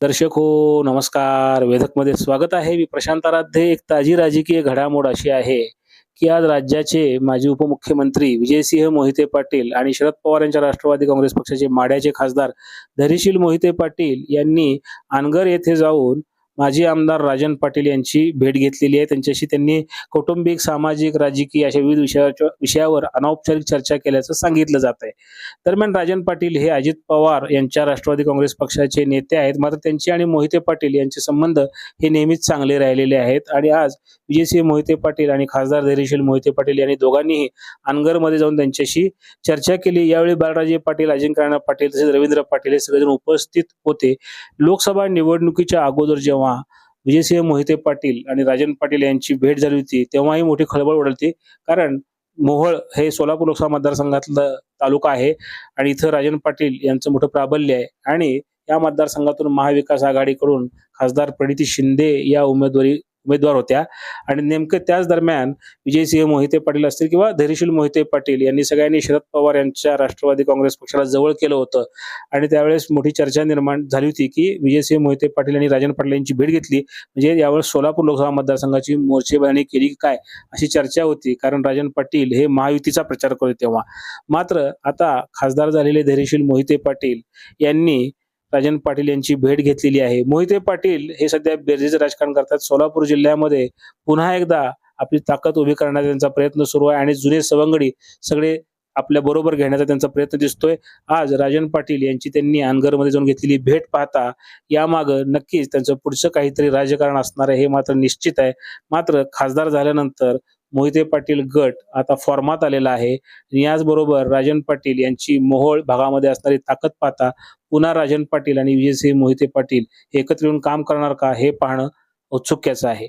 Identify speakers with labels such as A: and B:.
A: दर्शक हो नमस्कार. वेधकमध्ये स्वागत आहे. मी प्रशांत आराध्ये. एक ताजी राजकीय घडामोड अशी आहे की आज राज्याचे माजी उपमुख्यमंत्री विजयसिंह मोहिते पाटील आणि शरद पवार यांच्या राष्ट्रवादी काँग्रेस पक्षाचे माड्याचे खासदार धरीशील मोहिते पाटील यांनी आनगर येथे जाऊन माजी आमदार राजन पाटील यांची भेट घेतलेली आहे. त्यांच्याशी त्यांनी कौटुंबिक सामाजिक राजकीय अशा विविध विषयाच्या विषयावर अनौपचारिक चर्चा केल्याचं सांगितलं जात आहे. दरम्यान राजन पाटील हे अजित पवार यांच्या राष्ट्रवादी काँग्रेस पक्षाचे नेते आहेत. मात्र त्यांचे आणि मोहिते पाटील यांचे संबंध हे नेहमीच चांगले राहिलेले आहेत. आणि आज विजयसिंह मोहिते पाटील आणि खासदार धैर्यशील मोहिते पाटील यांनी दोघांनीही अनगरमध्ये जाऊन त्यांच्याशी चर्चा केली. यावेळी बाळराजे पाटील अजिंक्य राणा पाटील तसेच रवींद्र पाटील हे सगळेजण उपस्थित होते. लोकसभा निवडणुकीच्या अगोदर जेव्हा विजयसिंह मोहिते पाटील आणि राजन पाटील यांची भेट झाली होती तेव्हाही मोठी खळबळ उडाली कारण मोहोळ हे सोलापूर लोकसभा मतदारसंघातलं तालुका आहे आणि इथं राजन पाटील यांचं मोठं प्राबल्य आहे. आणि या मतदारसंघातून महाविकास आघाडीकडून खासदार प्रणिती शिंदे या उमेदवारी उमेदवार होत्या. आणि नेमकं त्याच दरम्यान विजयसिंह मोहिते पाटील असतील किंवा धैर्यशील मोहिते पाटील यांनी सगळ्यांनी शरद पवार यांच्या राष्ट्रवादी काँग्रेस पक्षाला जवळ केलं होतं. आणि त्यावेळेस मोठी चर्चा निर्माण झाली होती की विजयसिंह मोहिते पाटील यांनी राजन पाटील यांची भेट घेतली. म्हणजे यावेळेस सोलापूर लोकसभा मतदारसंघाची मोर्चेबांधणी केली की काय अशी चर्चा होती. कारण राजन पाटील हे महायुतीचा प्रचार करत तेव्हा. मात्र आता खासदार झालेले धैर्यशील मोहिते पाटील यांनी राजन पाटील यांची भेट घेतलेली आहे. मोहिते पाटील हे सध्या बेरजेचं राजकारण करतात. सोलापूर जिल्ह्यामध्ये पुन्हा एकदा आपली ताकद उभी करण्याचा त्यांचा प्रयत्न सुरू आहे आणि जुने सवंगडी सगळे आपल्या बरोबर घेण्याचा त्यांचा प्रयत्न दिसतोय. आज राजन पाटील यांची त्यांनी अनगरमध्ये जाऊन घेतलेली भेट पाहता यामाग नक्कीच त्यांचं पुढचं काहीतरी राजकारण असणार आहे हे मात्र निश्चित आहे. मात्र खासदार झाल्यानंतर मोहिते पाटील गट आता फॉर्मात आलेला आहे आणि याचबरोबर राजन पाटील यांची मोहोळ भागामध्ये असणारी ताकद पाहता पुन्हा राजन पाटील आणि विजयसिंह मोहिते पाटील हे एकत्र येऊन काम करणार का हे पाहणं औत्सुक्याचं आहे.